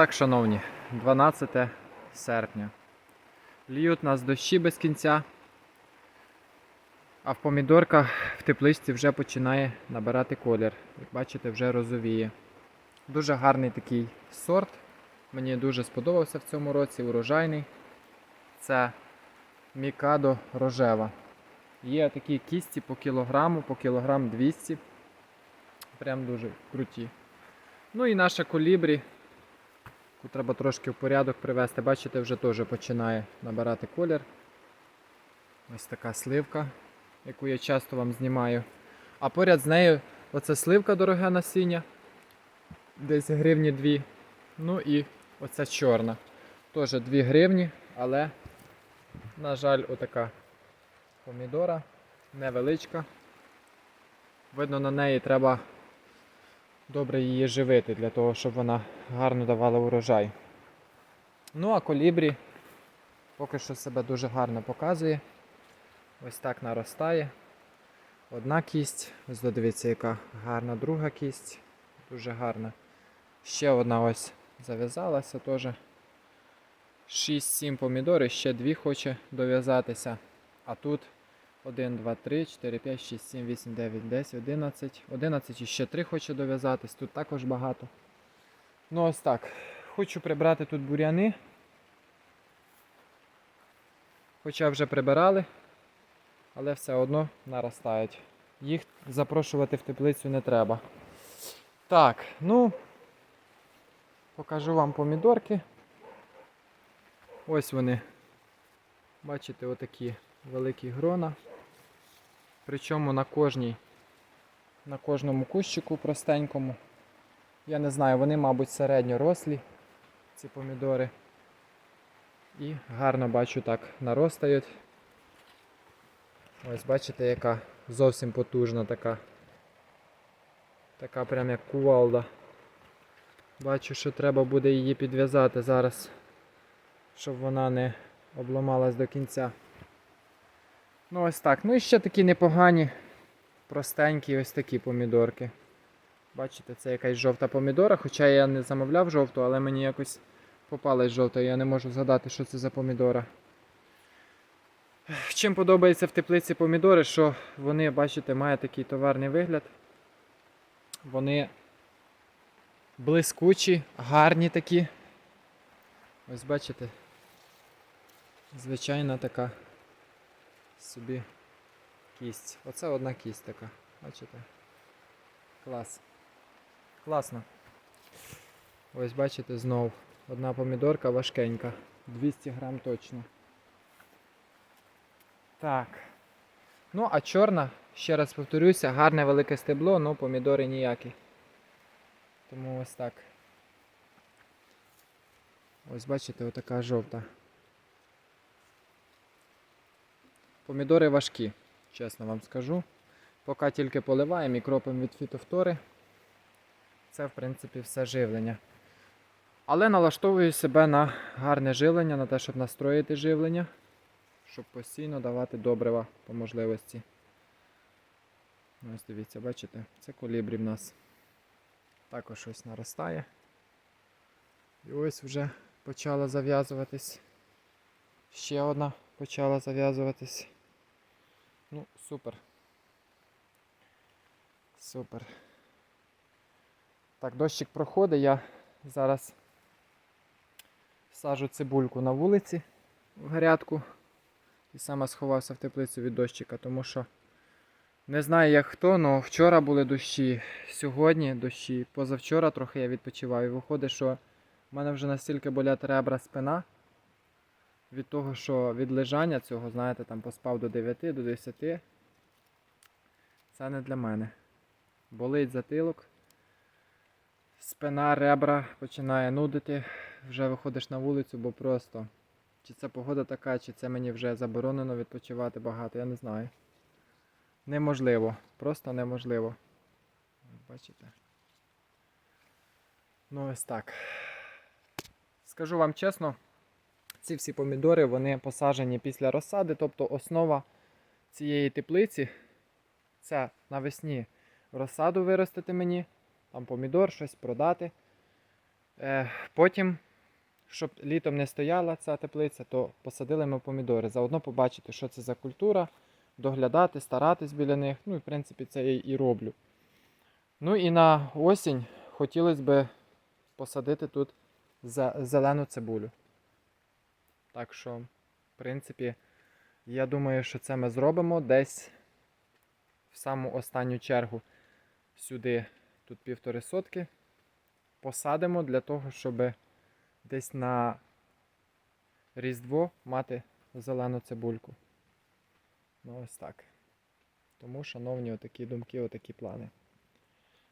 так, шановні, 12 серпня. Льють нас дощі без кінця, а в помідорках в тепличці вже починає набирати колір. Як бачите, вже розовіє. Дуже гарний такий сорт. Мені дуже сподобався в цьому році, урожайний. Це Мікадо рожева. Є такі кісті по кілограму, по кілограм 200. Прям дуже круті. Ну і наша колібрі, яку треба трошки в порядок привести. Бачите, вже теж починає набирати колір. Ось така сливка, яку я часто вам знімаю. А поряд з нею оце сливка дороге насіння. Десь гривні 2. Ну і оця чорна. Теж 2 гривні, але, на жаль, отака помідора невеличка. Видно, на неї треба добре її живити для того, щоб вона гарно давала урожай. Ну а колібрі поки що себе дуже гарно показує. Ось так наростає. Одна кість, ось додивіться, яка гарна друга кість, дуже гарна. Ще одна ось зав'язалася теж. 6-7 помідорів, ще дві хоче дов'язатися. А тут 1, 2, 3, 4, 5, 6, 7, 8, 9, 10, 11. 11 і ще 3 хоче дов'язатись. Тут також багато. Ну ось так. Хочу прибрати тут буряни. Хоча вже прибирали, але все одно наростають. Їх запрошувати в теплицю не треба. Так, ну покажу вам помідорки. Ось вони. Бачите, отакі великі грона. Причому на кожній, на кожному кущику простенькому. Я не знаю, вони, мабуть, середньорослі, ці помідори. І гарно бачу так наростають. Ось бачите, яка зовсім потужна така. Така прям як кувалда. Бачу, що треба буде її підв'язати зараз, щоб вона не обламалась до кінця. Ну ось так. Ну і ще такі непогані, простенькі ось такі помідорки. Бачите, це якась жовта помідора, хоча я не замовляв жовту, але мені якось попалась жовта, я не можу згадати, що це за помідора. Чим подобається в теплиці помідори, що вони, бачите, мають такий товарний вигляд. Вони блискучі, гарні такі. Ось бачите. Звичайна така собі кість. Оце одна кість така. Бачите? Клас. Класно. Ось бачите знов. Одна помідорка важкенька. 200 грам точно. Так. Ну, а чорна, ще раз повторюся, гарне велике стебло, але помідори ніякі. Тому ось так. Ось бачите, отака жовта. Помідори важкі, чесно вам скажу. Поки тільки поливаємо і кропимо від фітофтори. Це, в принципі, все живлення. Але налаштовую себе на гарне живлення, на те, щоб настроїти живлення, щоб постійно давати добрива по можливості. Ось дивіться, бачите, це колібрі в нас. Також ось наростає. І ось вже почала зав'язуватись. Ще одна почала зав'язуватись. Ну, супер. Супер. Так, дощик проходить, я зараз сажу цибульку на вулиці в грядку. І саме сховався в теплицю від дощика, тому що не знаю як хто, але вчора були дощі, сьогодні дощі, позавчора трохи я відпочивав. І виходить, що в мене вже настільки болять ребра спина від того, що від лежання цього, знаєте, там поспав до 9, до 10. Це не для мене. Болить затилок. Спина, ребра починає нудити. Вже виходиш на вулицю, бо просто. Чи це погода така, чи це мені вже заборонено відпочивати багато, я не знаю. Неможливо. Просто неможливо. Бачите? Ну ось так. Скажу вам чесно, ці всі помідори вони посаджені після розсади, тобто основа цієї теплиці це навесні розсаду виростити мені, там помідор, щось продати. Е, потім, щоб літом не стояла ця теплиця, то посадили ми помідори. Заодно побачити, що це за культура, доглядати, старатись біля них. Ну і в принципі це я і роблю. Ну і на осінь хотілося б посадити тут зелену цибулю. Так що, в принципі, я думаю, що це ми зробимо десь в саму останню чергу сюди, тут півтори сотки, посадимо для того, щоб десь на Різдво мати зелену цибульку. Ну ось так. Тому, шановні, отакі думки, отакі плани.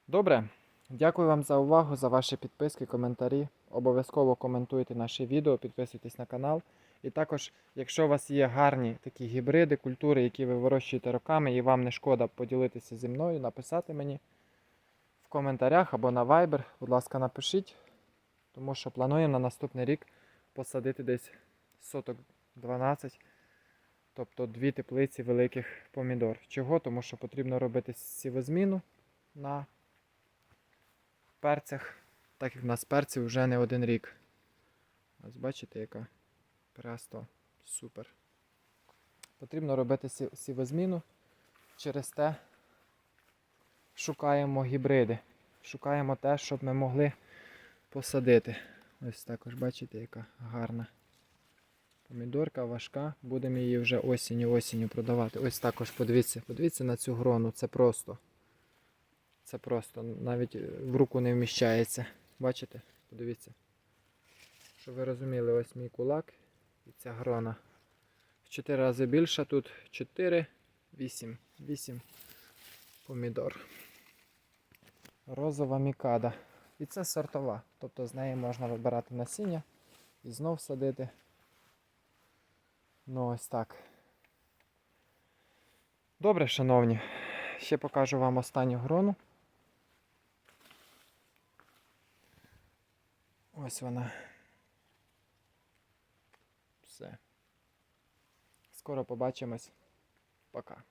Добре, дякую вам за увагу, за ваші підписки, коментарі. Обов'язково коментуйте наші відео, підписуйтесь на канал. І також, якщо у вас є гарні такі гібриди, культури, які ви вирощуєте роками, і вам не шкода поділитися зі мною, написати мені в коментарях або на Viber, будь ласка, напишіть, тому що плануємо на наступний рік посадити десь соток 12, тобто дві теплиці великих помідор. Чого? Тому що потрібно робити сівозміну на перцях, так як в нас перців вже не один рік. Ось бачите, яка просто супер. Потрібно робити сі- сівозміну. Через те шукаємо гібриди. Шукаємо те, щоб ми могли посадити. Ось також бачите, яка гарна помідорка важка. Будемо її вже осінню осінню продавати. Ось також подивіться, подивіться на цю грону. Це просто. Це просто навіть в руку не вміщається. Бачите? Подивіться. Щоб ви розуміли, ось мій кулак і ця грона. В 4 рази більша тут 4, 8, 8 помідор. Розова мікада. І це сортова. Тобто з неї можна вибирати насіння і знов садити. Ну ось так. Добре, шановні. Ще покажу вам останню грону. Ось вона. Все. Скоро побачимось. Пока.